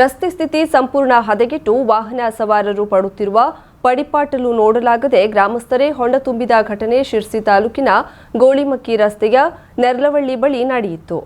ರಸ್ತೆ ಸ್ಥಿತಿ ಸಂಪೂರ್ಣ ಹದಗೆಟ್ಟು ವಾಹನ ಸವಾರರು ಪಡುತ್ತಿರುವ ಪಡಿಪಾಟಲು ನೋಡಲಾಗದೆ ಗ್ರಾಮಸ್ಥರೇ ಹೊಂಡ ತುಂಬಿದ ಘಟನೆ ಶಿರ್ಸಿ ತಾಲೂಕಿನ ಗೋಳಿಮಕ್ಕಿ ರಸ್ತೆಯ ನೆರ್ಲವಳ್ಳಿ ಬಳಿ ನಡೆಯಿತು.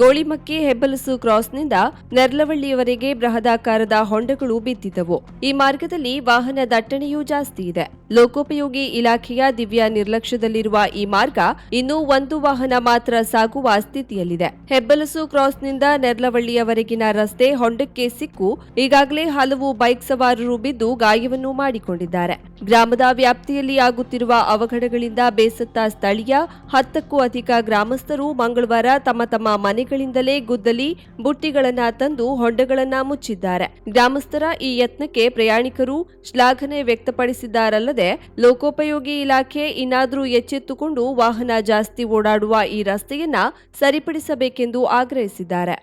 ಗೋಳಿಮಕ್ಕಿ ಹೆಬ್ಬಲಸು ಕ್ರಾಸ್ನಿಂದ ನೆರ್ಲವಳ್ಳಿಯವರೆಗೆ ಬೃಹದಾಕಾರದ ಹೊಂಡಗಳು ಬಿದ್ದಿದ್ದವು. ಈ ಮಾರ್ಗದಲ್ಲಿ ವಾಹನ ದಟ್ಟಣೆಯೂ ಜಾಸ್ತಿ ಇದೆ. ಲೋಕೋಪಯೋಗಿ ಇಲಾಖೆಯ ದಿವ್ಯ ನಿರ್ಲಕ್ಷ್ಯದಲ್ಲಿರುವ ಈ ಮಾರ್ಗ ಇನ್ನೂ ಒಂದು ವಾಹನ ಮಾತ್ರ ಸಾಗುವ ಸ್ಥಿತಿಯಲ್ಲಿದೆ. ಹೆಬ್ಬಲಸು ಕ್ರಾಸ್ನಿಂದ ನೆರ್ಲವಳ್ಳಿಯವರೆಗಿನ ರಸ್ತೆ ಹೊಂಡಕ್ಕೆ ಸಿಕ್ಕು. ಈಗಾಗಲೇ ಹಲವು ಬೈಕ್ ಸವಾರರು ಬಿದ್ದು ಗಾಯವನ್ನು ಮಾಡಿಕೊಂಡಿದ್ದಾರೆ. ಗ್ರಾಮದ ವ್ಯಾಪ್ತಿಯಲ್ಲಿ ಆಗುತ್ತಿರುವ ಅವಘಡಗಳಿಂದ ಬೇಸತ್ತ ಸ್ಥಳೀಯ ಹತ್ತಕ್ಕೂ ಅಧಿಕ ಗ್ರಾಮಸ್ಥರು ಮಂಗಳವಾರ ತಮ್ಮ ತಮ್ಮ ಮನೆಗಳಿಂದಲೇ ಗುದ್ದಲಿ, ಬುಟ್ಟಿಗಳನ್ನ ತಂದು ಹೊಂಡಗಳನ್ನ ಮುಚ್ಚಿದ್ದಾರೆ. ಗ್ರಾಮಸ್ಥರ ಈ ಯತ್ನಕ್ಕೆ ಪ್ರಯಾಣಿಕರು ಶ್ಲಾಘನೆ ವ್ಯಕ್ತಪಡಿಸಿದ್ದಾರಲ್ಲದೆ, ಲೋಕೋಪಯೋಗಿ ಇಲಾಖೆ ಇನ್ನಾದರೂ ಎಚ್ಚೆತ್ತುಕೊಂಡು ವಾಹನ ಜಾಸ್ತಿ ಓಡಾಡುವ ಈ ರಸ್ತೆಯನ್ನ ಸರಿಪಡಿಸಬೇಕೆಂದು ಆಗ್ರಹಿಸಿದ್ದಾರೆ.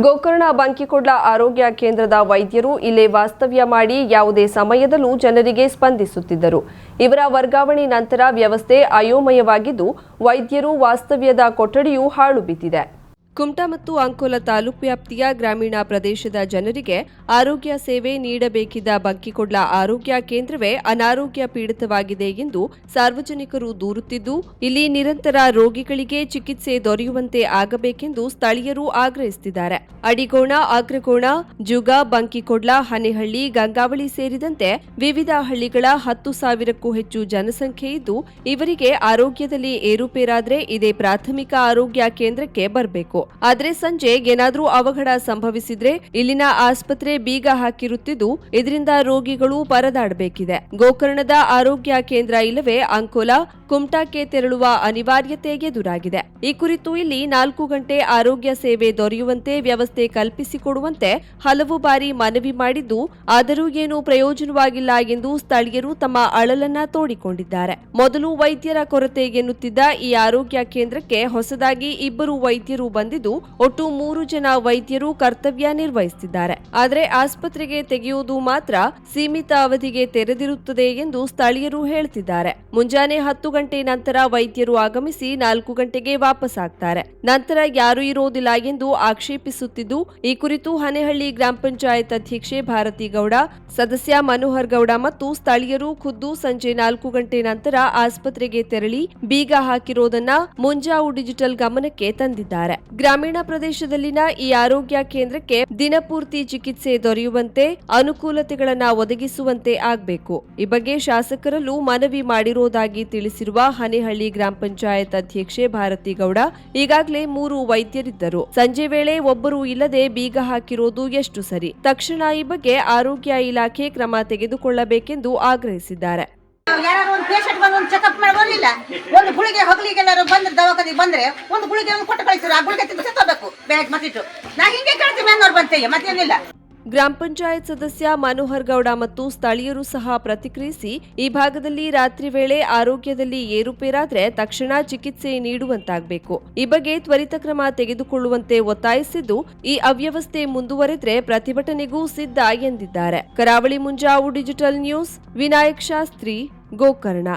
ಗೋಕರ್ಣ ಬಂಕಿಕೊಡ್ಲ ಆರೋಗ್ಯ ಕೇಂದ್ರದ ವೈದ್ಯರು ಇಲ್ಲೇ ವಾಸ್ತವ್ಯ ಮಾಡಿ ಯಾವುದೇ ಸಮಯದಲ್ಲೂ ಜನರಿಗೆ ಸ್ಪಂದಿಸುತ್ತಿದ್ದರು. ಇವರ ವರ್ಗಾವಣೆ ನಂತರ ವ್ಯವಸ್ಥೆ ಅಯೋಮಯವಾಗಿದ್ದು, ವೈದ್ಯರು ವಾಸ್ತವ್ಯದ ಕೊಠಡಿಯೂ ಹಾಳು ಬಿದ್ದಿದೆ. ಕುಮಟಾ ಮತ್ತು ಅಂಕೋಲ ತಾಲೂಕು ವ್ಯಾಪ್ತಿಯ ಗ್ರಾಮೀಣ ಪ್ರದೇಶದ ಜನರಿಗೆ ಆರೋಗ್ಯ ಸೇವೆ ನೀಡಬೇಕಿದ್ದ ಬಂಕಿಕೊಡ್ಲ ಆರೋಗ್ಯ ಕೇಂದ್ರವೇ ಅನಾರೋಗ್ಯ ಪೀಡಿತವಾಗಿದೆ ಎಂದು ಸಾರ್ವಜನಿಕರು ದೂರುತ್ತಿದ್ದು, ಇಲ್ಲಿ ನಿರಂತರ ರೋಗಿಗಳಿಗೆ ಚಿಕಿತ್ಸೆ ದೊರೆಯುವಂತೆ ಆಗಬೇಕೆಂದು ಸ್ಥಳೀಯರು ಆಗ್ರಹಿಸುತ್ತಿದ್ದಾರೆ. ಅಡಿಗೋಣ ಆಗ್ರಗೋಣ ಜುಗ, ಬಂಕಿಕೊಡ್ಲ, ಹನೆಹಳ್ಳಿ, ಗಂಗಾವಳಿ ಸೇರಿದಂತೆ ವಿವಿಧ ಹಳ್ಳಿಗಳ ಹತ್ತು ಸಾವಿರಕ್ಕೂ ಹೆಚ್ಚು ಜನಸಂಖ್ಯೆ ಇದ್ದು, ಇವರಿಗೆ ಆರೋಗ್ಯದಲ್ಲಿ ಏರುಪೇರಾದರೆ ಇದೇ ಪ್ರಾಥಮಿಕ ಆರೋಗ್ಯ ಕೇಂದ್ರಕ್ಕೆ ಬರಬೇಕು. ಆದ್ರೆ ಸಂಜೆ ಏನಾದ್ರೂ ಅವಘಡ ಸಂಭವಿಸಿದ್ರೆ ಇಲ್ಲಿನ ಆಸ್ಪತ್ರೆ ಬೀಗ ಹಾಕಿರುತ್ತಿದ್ದು ಇದರಿಂದ ರೋಗಿಗಳು ಪರದಾಡಬೇಕಿದೆ. ಗೋಕರ್ಣದ ಆರೋಗ್ಯ ಕೇಂದ್ರ ಇಲ್ಲವೇ ಅಂಕೋಲಾ, ಕುಮಟಾಕ್ಕೆ ತೆರಳುವ ಅನಿವಾರ್ಯತೆ ಎದುರಾಗಿದೆ. ಈ ಕುರಿತು ಇಲ್ಲಿ ನಾಲ್ಕು ಗಂಟೆ ಆರೋಗ್ಯ ಸೇವೆ ದೊರೆಯುವಂತೆ ವ್ಯವಸ್ಥೆ ಕಲ್ಪಿಸಿಕೊಡುವಂತೆ ಹಲವು ಬಾರಿ ಮನವಿ ಮಾಡಿದ್ದು, ಆದರೂ ಏನು ಪ್ರಯೋಜನವಾಗಿಲ್ಲ ಎಂದು ಸ್ಥಳೀಯರು ತಮ್ಮ ಅಳಲನ್ನ ತೋಡಿಕೊಂಡಿದ್ದಾರೆ. ಮೊದಲು ವೈದ್ಯರ ಕೊರತೆ ಎನ್ನುತ್ತಿದ್ದ ಈ ಆರೋಗ್ಯ ಕೇಂದ್ರಕ್ಕೆ ಹೊಸದಾಗಿ ಇಬ್ಬರು ವೈದ್ಯರು ಬಂದಿದ್ದು ಒಟ್ಟು ಮೂರು ಜನ ವೈದ್ಯರು ಕರ್ತವ್ಯ ನಿರ್ವಹಿಸುತ್ತಿದ್ದಾರೆ. ಆದರೆ ಆಸ್ಪತ್ರೆಗೆ ತೆಗೆಯುವುದು ಮಾತ್ರ ಸೀಮಿತ ಅವಧಿಗೆ ತೆರೆದಿರುತ್ತದೆ ಎಂದು ಸ್ಥಳೀಯರು ಹೇಳ್ತಿದ್ದಾರೆ. ಮುಂಜಾನೆ ಹತ್ತು ಗಂಟೆ ನಂತರ ವೈದ್ಯರು ಆಗಮಿಸಿ ನಾಲ್ಕು ಗಂಟೆಗೆ ವಾಪಸ್ ಆಗ್ತಾರೆ. ನಂತರ ಯಾರೂ ಇರೋದಿಲ್ಲ ಎಂದು ಆಕ್ಷೇಪಿಸುತ್ತಿದ್ದು, ಈ ಕುರಿತು ಹನೆಹಳ್ಳಿ ಗ್ರಾಮ ಪಂಚಾಯತ್ ಅಧ್ಯಕ್ಷೆ ಭಾರತಿ ಗೌಡ, ಸದಸ್ಯ ಮನೋಹರ್ ಗೌಡ ಮತ್ತು ಸ್ಥಳೀಯರು ಖುದ್ದು ಸಂಜೆ ನಾಲ್ಕು ಗಂಟೆ ನಂತರ ಆಸ್ಪತ್ರೆಗೆ ತೆರಳಿ ಬೀಗ ಹಾಕಿರೋದನ್ನ ಮುಂಜಾವು ಡಿಜಿಟಲ್ ಗಮನಕ್ಕೆ ತಂದಿದ್ದಾರೆ. ಗ್ರಾಮೀಣ ಪ್ರದೇಶದಲ್ಲಿನ ಈ ಆರೋಗ್ಯ ಕೇಂದ್ರಕ್ಕೆ ದಿನಪೂರ್ತಿ ಚಿಕಿತ್ಸೆ ದೊರೆಯುವಂತೆ ಅನುಕೂಲತೆಗಳನ್ನು ಒದಗಿಸುವಂತೆ ಆಗಬೇಕು. ಈ ಬಗ್ಗೆ ಶಾಸಕರಲ್ಲೂ ಮನವಿ ಮಾಡಿರುವುದಾಗಿ ತಿಳಿಸಿರುವ ಹನೇಹಳ್ಳಿ ಗ್ರಾಮ ಪಂಚಾಯತ್ ಅಧ್ಯಕ್ಷೆ ಭಾರತಿ ಗೌಡ ಈಗಾಗಲೇ ಮೂರು ವೈದ್ಯರಿದ್ದರು. ಸಂಜೆ ವೇಳೆ ಒಬ್ಬರು ಇಲ್ಲದೆ ಬೀಗ ಹಾಕಿರೋದು ಎಷ್ಟು ಸರಿ? ತಕ್ಷಣ ಈ ಬಗ್ಗೆ ಆರೋಗ್ಯ ಇಲಾಖೆ ಕ್ರಮ ತೆಗೆದುಕೊಳ್ಳಬೇಕೆಂದು ಆಗ್ರಹಿಸಿದ್ದಾರೆ. ಯಾರು ಒಂದು ಪೇಷಂಟ್ ಬಂದು ಒಂದು ಚೆಕಪ್ ಮಾಡಿ ಒಂದು ಗುಳಿಗೆ ಹಗಲಿಗೆ ಎಲ್ಲರೂ ಬಂದ್ರೆ, ದವಾಖಾನಿಗೆ ಬಂದ್ರೆ, ಒಂದು ಗುಳಿಗೆ ಒಂದು ಕೊಟ್ಟು ಕಳಿಸಿದ್ರು, ಆ ಗುಳಿಗೆ ತಿಂದು ಸತ್ತೋಬೇಕು ಬ್ಯಾಗ್ ಮತ್ತಿಟ್ಟು. ನಾ ಹಿಂಗೆ ಕೇಳ್ತೀವಿ ಅನ್ನೋರು ಬಂತೇಯ ಮತ್ತೇನಿಲ್ಲ. ಗ್ರಾಮ ಪಂಚಾಯತ್ ಸದಸ್ಯ ಮನೋಹರ್ ಗೌಡ ಮತ್ತು ಸ್ಥಳೀಯರು ಸಹ ಪ್ರತಿಕ್ರಿಯಿಸಿ, ಈ ಭಾಗದಲ್ಲಿ ರಾತ್ರಿ ವೇಳೆ ಆರೋಗ್ಯದಲ್ಲಿ ಏರುಪೇರಾದ್ರೆ ತಕ್ಷಣ ಚಿಕಿತ್ಸೆ ನೀಡುವಂತಾಗಬೇಕು. ಈ ಬಗ್ಗೆ ತ್ವರಿತ ಕ್ರಮ ತೆಗೆದುಕೊಳ್ಳುವಂತೆ ಒತ್ತಾಯಿಸಿದ್ದು, ಈ ಅವ್ಯವಸ್ಥೆ ಮುಂದುವರೆದ್ರೆ ಪ್ರತಿಭಟನೆಗೂ ಸಿದ್ಧ ಎಂದಿದ್ದಾರೆ. Karavali Munjavu digital news, Vinayak Shastri. Gokarna.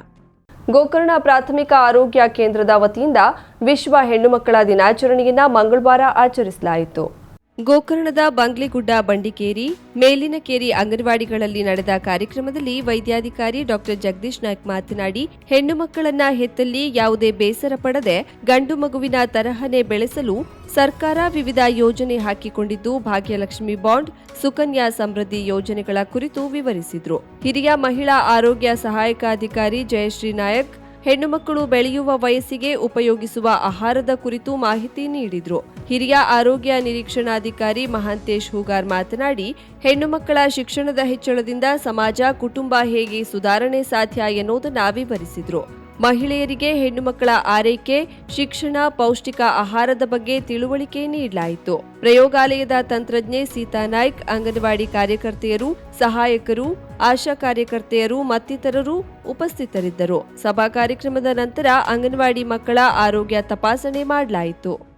Gokarna ಪ್ರಾಥಮಿಕ ಆರೋಗ್ಯ ಕೇಂದ್ರದ ವತಿಯಿಂದ ವಿಶ್ವ ಹೆಣ್ಣುಮಕ್ಕಳ ದಿನಾಚರಣೆಯನ್ನ ಮಂಗಳವಾರ ಆಚರಿಸಲಾಯಿತು. ಗೋಕರ್ಣದ ಬಂಗ್ಲಿಗುಡ್ಡ ಬಂಡಿಕೇರಿ ಮೇಲಿನಕೇರಿ ಅಂಗನವಾಡಿಗಳಲ್ಲಿ ನಡೆದ ಕಾರ್ಯಕ್ರಮದಲ್ಲಿ ವೈದ್ಯಾಧಿಕಾರಿ ಡಾಕ್ಟರ್ ಜಗದೀಶ್ ನಾಯ್ಕ್ ಮಾತನಾಡಿ, ಹೆಣ್ಣು ಮಕ್ಕಳನ್ನ ಹೆತ್ತಲ್ಲಿ ಯಾವುದೇ ಬೇಸರ ಪಡದೆ ಗಂಡು ಮಗುವಿನ ತರಹನೆ ಬೆಳೆಸಲು ಸರ್ಕಾರ ವಿವಿಧ ಯೋಜನೆ ಹಾಕಿಕೊಂಡಿದ್ದು, ಭಾಗ್ಯಲಕ್ಷ್ಮಿ ಬಾಂಡ್, ಸುಕನ್ಯಾ ಸಮೃದ್ಧಿ ಯೋಜನೆಗಳ ಕುರಿತು ವಿವರಿಸಿದ್ರು. ಹಿರಿಯ ಮಹಿಳಾ ಆರೋಗ್ಯ ಸಹಾಯಕ ಅಧಿಕಾರಿ ಜಯಶ್ರೀ ನಾಯಕ್ ಹೆಣ್ಣು ಮಕ್ಕಳು ಬೆಳೆಯುವ ವಯಸ್ಸಿಗೆ ಉಪಯೋಗಿಸುವ ಆಹಾರದ ಕುರಿತು ಮಾಹಿತಿ ನೀಡಿದರು. ಹಿರಿಯ ಆರೋಗ್ಯ ನಿರೀಕ್ಷಣಾಧಿಕಾರಿ ಮಹಾಂತೇಶ್ ಹೂಗಾರ್ ಮಾತನಾಡಿ ಹೆಣ್ಣು ಮಕ್ಕಳ ಶಿಕ್ಷಣದ ಹೆಚ್ಚಳದಿಂದ ಸಮಾಜ, ಕುಟುಂಬ ಹೇಗೆ ಸುಧಾರಣೆ ಸಾಧ್ಯ ಎನ್ನುವುದನ್ನು ವಿವರಿಸಿದ್ರು. ಮಹಿಳೆಯರಿಗೆ ಹೆಣ್ಣು ಮಕ್ಕಳ ಆರೈಕೆ, ಶಿಕ್ಷಣ, ಪೌಷ್ಟಿಕ ಆಹಾರದ ಬಗ್ಗೆ ತಿಳುವಳಿಕೆ ನೀಡಲಾಯಿತು. ಪ್ರಯೋಗಾಲಯದ ತಂತ್ರಜ್ಞೆ ಸೀತಾ ನಾಯ್ಕ್, ಅಂಗನವಾಡಿ ಕಾರ್ಯಕರ್ತೆಯರು, ಸಹಾಯಕರು, ಆಶಾ ಕಾರ್ಯಕರ್ತೆಯರು ಮತ್ತಿತರರು ಉಪಸ್ಥಿತರಿದ್ದರು. ಸಭಾ ಕಾರ್ಯಕ್ರಮದ ನಂತರ ಅಂಗನವಾಡಿ ಮಕ್ಕಳ ಆರೋಗ್ಯ ತಪಾಸಣೆ ಮಾಡಲಾಯಿತು.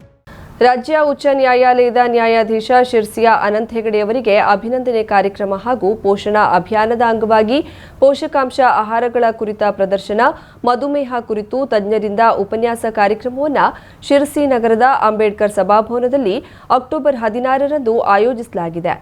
ರಾಜ್ಯ ಉಚ್ಚ ನ್ಯಾಯಾಲಯದ ನ್ಯಾಯಾಧೀಶ ಶಿರ್ಸಿಯ ಅನಂತ್ ಹೆಗಡೆಯವರಿಗೆ ಅಭಿನಂದನೆ ಕಾರ್ಯಕ್ರಮ ಹಾಗೂ ಪೋಷಣಾ ಅಭಿಯಾನದ ಅಂಗವಾಗಿ ಪೋಷಕಾಂಶ ಆಹಾರಗಳ ಕುರಿತ ಪ್ರದರ್ಶನ, ಮಧುಮೇಹ ಕುರಿತು ತಜ್ಞರಿಂದ ಉಪನ್ಯಾಸ ಕಾರ್ಯಕ್ರಮವನ್ನು ಶಿರ್ಸಿ ನಗರದ ಅಂಬೇಡ್ಕರ್ ಸಭಾಭವನದಲ್ಲಿ ಅಕ್ಟೋಬರ್ ಹದಿನಾರರಂದು ಆಯೋಜಿಸಲಾಗಿದೆ.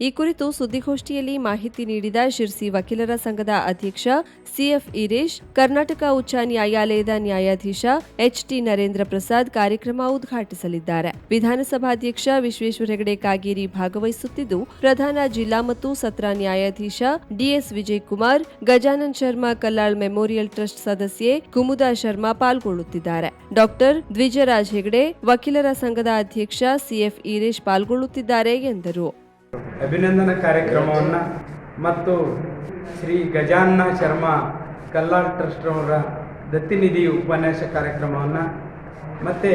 ಈ ಕುರಿತು ಸುದ್ದಿಗೋಷ್ಠಿಯಲ್ಲಿ ಮಾಹಿತಿ ನೀಡಿದ ಶಿರ್ಸಿ ವಕೀಲರ ಸಂಘದ ಅಧ್ಯಕ್ಷ ಸಿಎಫ್ ಈರೇಶ್, ಕರ್ನಾಟಕ ಉಚ್ಚ ನ್ಯಾಯಾಲಯದ ನ್ಯಾಯಾಧೀಶ ಎಚ್ಟಿ ನರೇಂದ್ರ ಪ್ರಸಾದ್ ಕಾರ್ಯಕ್ರಮ ಉದ್ಘಾಟಿಸಲಿದ್ದಾರೆ. ವಿಧಾನಸಭಾಧ್ಯಕ್ಷ ವಿಶ್ವೇಶ್ವರ ಹೆಗಡೆ ಕಾಗೇರಿ ಭಾಗವಹಿಸುತ್ತಿದ್ದು, ಪ್ರಧಾನ ಜಿಲ್ಲಾ ಮತ್ತು ಸತ್ರ ನ್ಯಾಯಾಧೀಶ DS Vijay Kumar Gajanand Sharma Kallal memorial trust ಸದಸ್ಯೆ ಕುಮುದಾ ಶರ್ಮಾ ಪಾಲ್ಗೊಳ್ಳುತ್ತಿದ್ದಾರೆ. ಡಾಕ್ಟರ್ ದ್ವಿಜರಾಜ್ ಹೆಗಡೆ, ವಕೀಲರ ಸಂಘದ ಅಧ್ಯಕ್ಷ ಸಿಎಫ್ ಈರೇಶ್ ಪಾಲ್ಗೊಳ್ಳುತ್ತಿದ್ದಾರೆ ಎಂದರು. ಅಭಿನಂದನಾ ಕಾರ್ಯಕ್ರಮವನ್ನು ಮತ್ತು ಶ್ರೀ ಗಜಾನ್ನ ಶರ್ಮಾ ಕಲ್ಲಾಳ್ ಟ್ರಸ್ಟ್ರವರ ದತ್ತಿನಿಧಿ ಉಪನ್ಯಾಸ ಕಾರ್ಯಕ್ರಮವನ್ನು ಮತ್ತು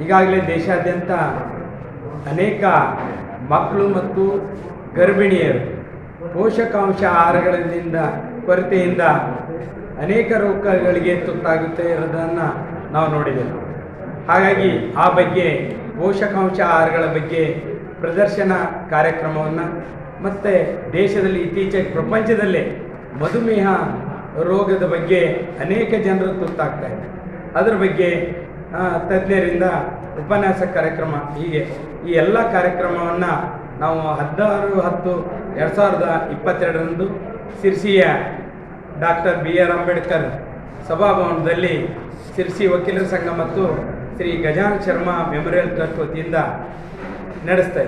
ಈಗಾಗಲೇ ದೇಶಾದ್ಯಂತ ಅನೇಕ ಮಕ್ಕಳು ಮತ್ತು ಗರ್ಭಿಣಿಯರು ಪೋಷಕಾಂಶ ಆಹಾರಗಳಿಂದ ಕೊರತೆಯಿಂದ ಅನೇಕ ರೋಗಗಳಿಗೆ ತುತ್ತಾಗುತ್ತೆ ಇರೋದನ್ನು ನಾವು ನೋಡಿದೆವು ಹಾಗಾಗಿ ಆ ಬಗ್ಗೆ ಪೋಷಕಾಂಶ ಆಹಾರಗಳ ಬಗ್ಗೆ ಪ್ರದರ್ಶನ ಕಾರ್ಯಕ್ರಮವನ್ನು ಮತ್ತು ದೇಶದಲ್ಲಿ ಇತ್ತೀಚೆಗೆ ಪ್ರಪಂಚದಲ್ಲೇ ಮಧುಮೇಹ ರೋಗದ ಬಗ್ಗೆ ಅನೇಕ ಜನರು ತುತ್ತಾಗ್ತಾ ಇದೆ ಅದರ ಬಗ್ಗೆ ತಜ್ಞರಿಂದ ಉಪನ್ಯಾಸ ಕಾರ್ಯಕ್ರಮ ಹೀಗೆ ಈ ಎಲ್ಲ ಕಾರ್ಯಕ್ರಮವನ್ನು ನಾವು ಹದಿನಾರು ಹತ್ತು ಎರಡು ಸಾವಿರದ ಇಪ್ಪತ್ತೆರಡರಂದು ಸಿರ್ಸಿಯ ಡಾಕ್ಟರ್ ಬಿ ಆರ್ ಅಂಬೇಡ್ಕರ್ ಸಭಾಭವನದಲ್ಲಿ ಸಿರ್ಸಿ ವಕೀಲರ ಸಂಘ ಮತ್ತು ಶ್ರೀ ಗಜಾನ್ ಶರ್ಮಾ ಮೆಮೋರಿಯಲ್ ಟ್ರಸ್ಟ್ ವತಿಯಿಂದ ನಡೆಸ್ತಾ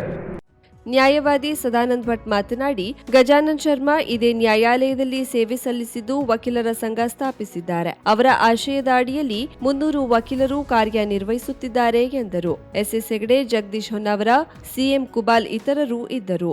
ನ್ಯಾಯವಾದಿ ಸದಾನಂದ್ ಭಟ್ ಮಾತನಾಡಿ, ಗಜಾನಂದ್ ಶರ್ಮಾ ಇದೇ ನ್ಯಾಯಾಲಯದಲ್ಲಿ ಸೇವೆ ಸಲ್ಲಿಸಿದ್ದು ವಕೀಲರ ಸಂಘ ಸ್ಥಾಪಿಸಿದ್ದಾರೆ. ಅವರ ಆಶಯದ ಅಡಿಯಲ್ಲಿ ಮುನ್ನೂರು ವಕೀಲರು ಕಾರ್ಯನಿರ್ವಹಿಸುತ್ತಿದ್ದಾರೆ ಎಂದರು. ಎಸ್ಎಸ್ ಹೆಗಡೆ ಜಗದೀಶ್ ಹೊನ್ನವರ, ಸಿಎಂ ಕುಬಾಲ್ ಇತರರು ಇದ್ದರು.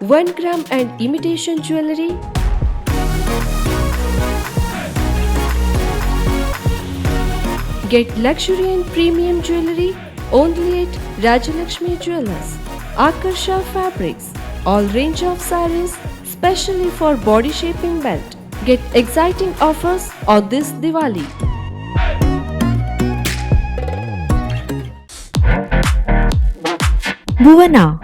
1 gram and imitation jewelry, Get luxury and premium jewelry only at Rajalakshmi Jewelers. Akarsha Fabrics, all range of sarees specially for body shaping belt. Get exciting offers on this Diwali. Bhuvana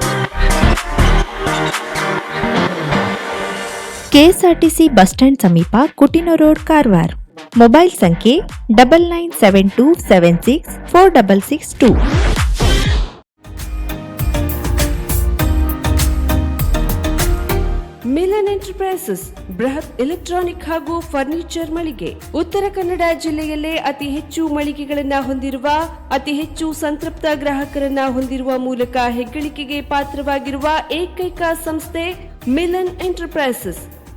KSRTC bus stand ಸಮೀಪ ಕುಟಿನ road Karwar. Mobile ಸಂಖ್ಯೆ double nine seven two seven six four double six two Milan enterprises, ಬೃಹತ್ electronic ಹಾಗೂ furniture ಮಳಿಗೆ. ಉತ್ತರ ಕನ್ನಡ ಜಿಲ್ಲೆಯಲ್ಲೇ ಅತಿ ಹೆಚ್ಚು ಮಳಿಗೆಗಳನ್ನು ಹೊಂದಿರುವ, ಅತಿ ಹೆಚ್ಚು ಸಂತೃಪ್ತ ಗ್ರಾಹಕರನ್ನ ಹೊಂದಿರುವ ಮೂಲಕ ಹೆಗ್ಗಳಿಕೆಗೆ ಪಾತ್ರವಾಗಿರುವ ಏಕೈಕ ಸಂಸ್ಥೆ ಮಿಲನ್ ಎಂಟರ್ಪ್ರೈಸಸ್.